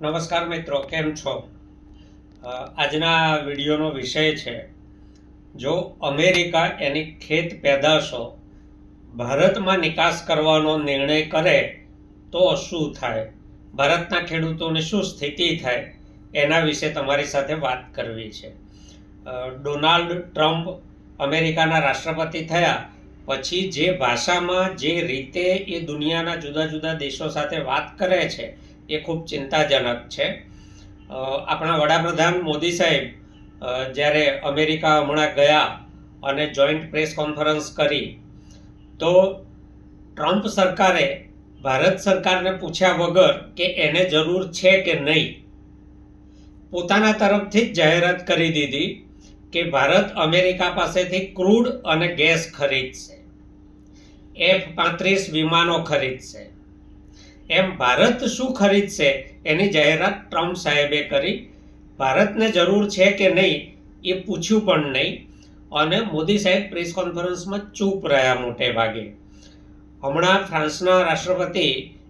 નમસ્કાર મિત્રો, કેમ છો? આજના વિડીયોનો વિષય છે, જો અમેરિકા એની ખેત પેદાશો ભારતમાં નિકાસ કરવાનો નિર્ણય કરે, તો શું થાય? ભારતના ખેડૂતોની શું સ્થિતિ થાય? એના વિશે તમારી સાથે વાત કરવી છે. ડોનાલ્ડ ટ્રમ્પ અમેરિકાના રાષ્ટ્રપતિ થયા, પછી જે ભાષામાં, જે રીતે એ દુનિયાના જુદા જુદા દેશો સાથે વાત કરે છે એ ખૂબ ચિંતાજનક છે. આપણા વડાપ્રધાન મોદી સાહેબ જ્યારે અમેરિકા હમણાં ગયા અને જોઈન્ટ પ્રેસ કોન્ફરન્સ કરી, તો ટ્રમ્પ સરકારે ભારત સરકારને પૂછ્યા વગર કે એને જરૂર છે કે નહીં, પોતાના તરફથી જ જાહેરાત કરી દીધી કે ભારત અમેરિકા પાસેથી ક્રૂડ અને ગેસ ખરીદશે. એફ પાંત્રીસ વિમાનો ખરીદશે. એમ ભારત શું ખરીદશે એની જાહેરાત ટ્રમ્પ સાહેબે કરી. ભારતને જરૂર છે કે નહીં એ પૂછ્યું પણ નહીં. અને મોદી સાહેબ પ્રેસ કોન્ફરન્સમાં ચૂપ રહ્યા મોટે ભાગે. હમણાં ફ્રાન્સના રાષ્ટ્રપતિ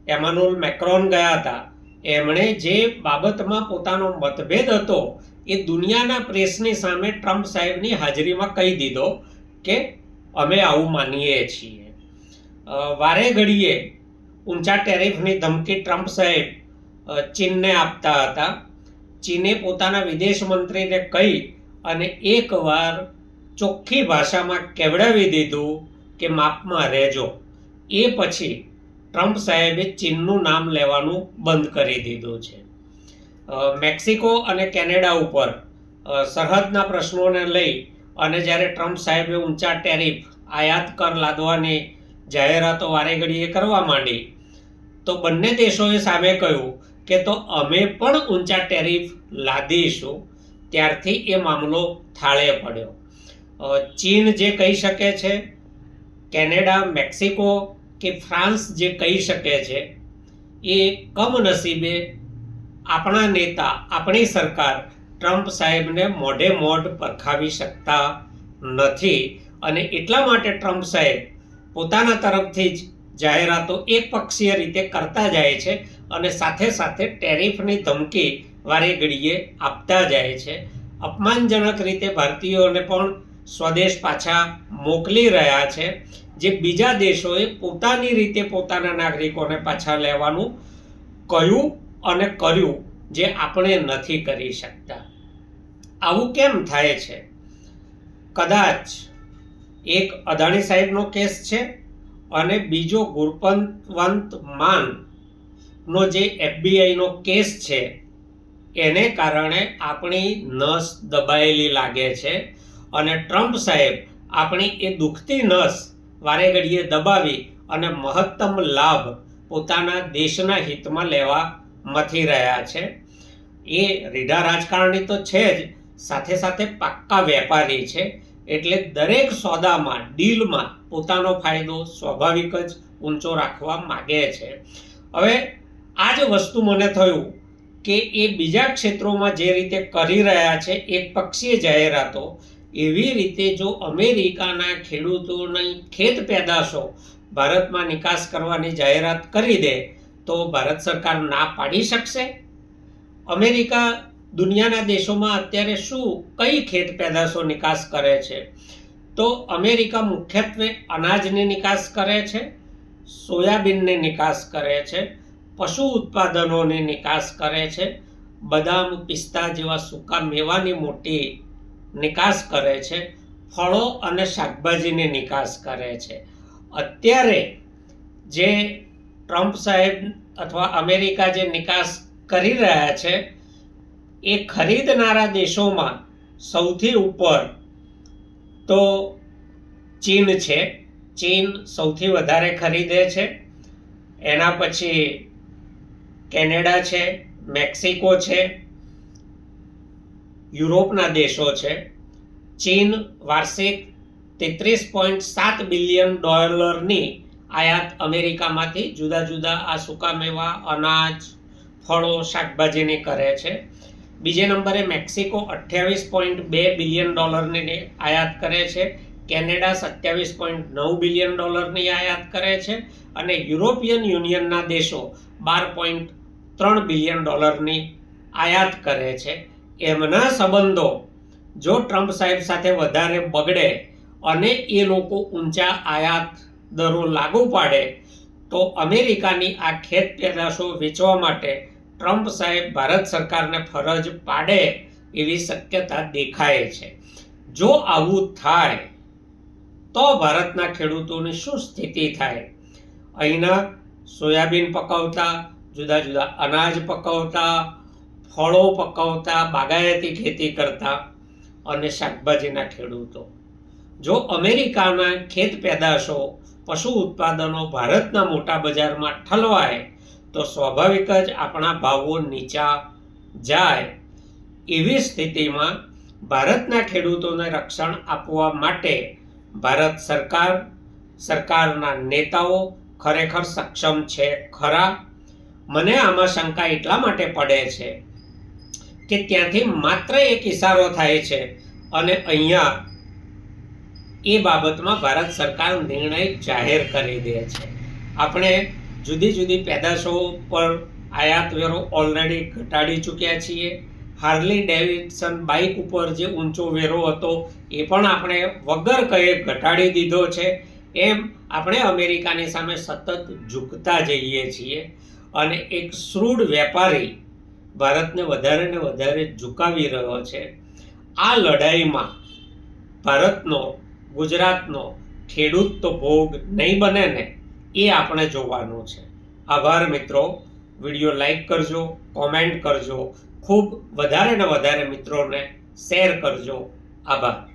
એમાનુઅલ મેક્રોન ગયા હતા. એમણે જે બાબતમાં પોતાનો મતભેદ હતો એ દુનિયાના પ્રેસની સામે ટ્રમ્પ સાહેબની હાજરીમાં કહી દીધો કે અમે આવું માનીએ છીએ. વારે ઘડીએ ઊંચા ટેરિફની ધમકી ટ્રમ્પ સાહેબ ચીનને આપતા હતા. ચીને પોતાના વિદેશ મંત્રીને કહી અને એકવાર ચોખ્ખી ભાષામાં કેવડાવી દીધું કે માપમાં રહેજો. એ પછી ટ્રમ્પ સાહેબે ચીનનું નામ લેવાનું બંધ કરી દીધું છે. મેક્સિકો અને કેનેડા ઉપર સરહદના પ્રશ્નોને લઈ અને જ્યારે ટ્રમ્પ સાહેબે ઊંચા ટેરિફ, આયાત કર લાદવાની જાહેરાતો વારે ઘડીએ કરવા માંડી તો બંને દેશોએ સામે કહ્યું કે તો અમે પણ ઊંચા ટેરિફ લાદીશું. ત્યારથી એ મામલો થાળે પડ્યો. ચીન જે કહી શકે છે, કેનેડા, મેક્સિકો કે ફ્રાન્સ જે કહી શકે છે, એ કમનસીબે આપણા નેતા, આપણી સરકાર ટ્રમ્પ સાહેબને મોઢે મોઢ પરખાવી શકતા નથી. અને એટલા માટે ટ્રમ્પ સાહેબ પોતાના તરફથી જ જાહેરાતો એકપક્ષીય રીતે કરતા જાય છે અને સાથે સાથે ટેરિફની ધમકી વારે ઘડીએ આપતા જાય છે. અપમાનજનક રીતે ભારતીયોને પણ સ્વદેશ પાછા મોકલી રહ્યા છે, જે બીજા દેશોએ પોતાની રીતે પોતાના નાગરિકોને પાછા લેવાનું કહ્યું અને કર્યું જે આપણે નથી કરી શકતા. આવું કેમ થાય છે? કદાચ એક અદાણી સાહેબનો કેસ છે? અને બીજો ગુરપંતવંત માન નો જે એફબીઆઈનો કેસ છે, એને કારણે આપણી નસ દબાયેલી લાગે છે અને ટ્રમ્પ સાહેબ આપણી એ દુખતી નસ વારે ઘડીએ દબાવી અને મહત્તમ લાભ પોતાના દેશના હિતમાં લેવા મથી રહ્યા છે. એ રીઢા રાજકારણી તો છે જ, સાથે સાથે પાક્કા વેપારી છે. એટલે દરેક સોદામાં, ડીલમાં પોતાનો ફાયદો સ્વાભાવિક જ ઊંચો રાખવા માગે છે. હવે, આ જ વસ્તુ મને થયું કે એ બીજા ક્ષેત્રોમાં જે રીતે કરી રહ્યા છે, એક પક્ષીય જાહેરાતો, એવી રીતે જો અમેરિકાના ખેડૂતોની ખેત પેદાશો ભારતમાં નિકાસ કરવાની જાહેરાત કરી દે, તો ભારત સરકાર ના પાડી શકશે? અમેરિકા દુનિયાના દેશોમાં અત્યારે શું, કઈ ખેત પેદાશો નિકાસ કરે છે? તો અમેરિકા મુખ્યત્વે અનાજની નિકાસ કરે છે, સોયાબીનની નિકાસ કરે છે, પશુ ઉત્પાદનોની નિકાસ કરે છે, બદામ, પિસ્તા જેવા સૂકા મેવાની મોટી નિકાસ કરે છે, ફળો અને શાકભાજીની નિકાસ કરે છે. અત્યારે જે ટ્રમ્પ સાહેબ અથવા અમેરિકા જે નિકાસ કરી રહ્યા છે એ ખરીદનારા દેશોમાં સૌથી ઉપર તો ચીન છે. ચીન સૌથી વધારે ખરીદે છે. એના પછી કેનેડા છે, મેક્સિકો છે, યુરોપના દેશો છે. ચીન વાર્ષિક તેત્રીસ પોઈન્ટ સાત બિલિયન ડોલરની આયાત અમેરિકામાંથી જુદા જુદા આ સૂકા મેવા અનાજ, ફળો, શાકભાજીની કરે છે. બીજે નંબરે મેક્સિકો અઠ્યાવીસ પોઈન્ટ બે બિલિયન ડોલરની આયાત કરે છે. કેનેડા સત્યાવીસ પોઈન્ટ નવ બિલિયન ડોલરની આયાત કરે છે. અને યુરોપિયન યુનિયનના દેશો બાર પોઈન્ટ ત્રણ બિલિયન ડોલરની આયાત કરે છે. એમના સંબંધો જો ટ્રમ્પ સાહેબ સાથે વધારે બગડે અને એ લોકો ઊંચા આયાત દરો લાગુ પાડે, તો અમેરિકાની આ ખેત પેદાશો વેચવા માટે ટ્રમ્પ સાહેબ ભારત સરકારને ફરજ પાડે એવી શક્યતા દેખાય છે. જો આવું થાય, તો ભારતના ખેડૂતોની શું સ્થિતિ થાય? અહીંના સોયાબીન પકવતા, જુદા જુદા અનાજ પકવતા, ફળો પકવતા, બાગાયતી ખેતી કરતા અને શાકભાજીના ખેડૂતો. જો અમેરિકાના ખેત પેદાશો, પશુ ઉત્પાદનો ભારતના મોટા બજારમાં ઠલવાય તો સ્વાભાવિક જ આપણા ભાવો નીચા જાય એવી સ્થિતિમાં ભારતના ખેડૂતોને રક્ષણ આપવા માટે ભારત સરકાર, સરકારના નેતાઓ ખરેખર સક્ષમ છે ખરા? મને આમાં શંકા એટલા માટે પડે છે કે ત્યાંથી માત્ર એક ઇશારો થાય છે અને અહીંયા એ બાબતમાં ભારત સરકાર નિર્ણય જાહેર કરી દે છે. આપણે જુદી જુદી પેદાશો પર આયાત વેરો ઓલરેડી ઘટાડી ચૂક્યા છીએ. હાર્લી ડેવિડસન બાઇક ઉપર જે ઊંચો વેરો હતો, એ પણ આપણે વગર કહે ઘટાડી દીધો છે. એમ આપણે અમેરિકાની સામે સતત ઝૂકતા જઈએ છીએ અને એક શ્રૂઢ વેપારી ભારતને વધારે ને વધારે ઝુકાવી રહ્યો છે. આ લડાઈમાં ભારતનો, ગુજરાતનો ખેડૂત તો ભોગ નહીં બને ને એ આપણે જોવાનું છે. આભાર મિત્રો. વીડિયો લાઈક કરજો, કોમેન્ટ કરજો. ખૂબ વધારે ને વધારે મિત્રોને શેર કરજો. આભાર.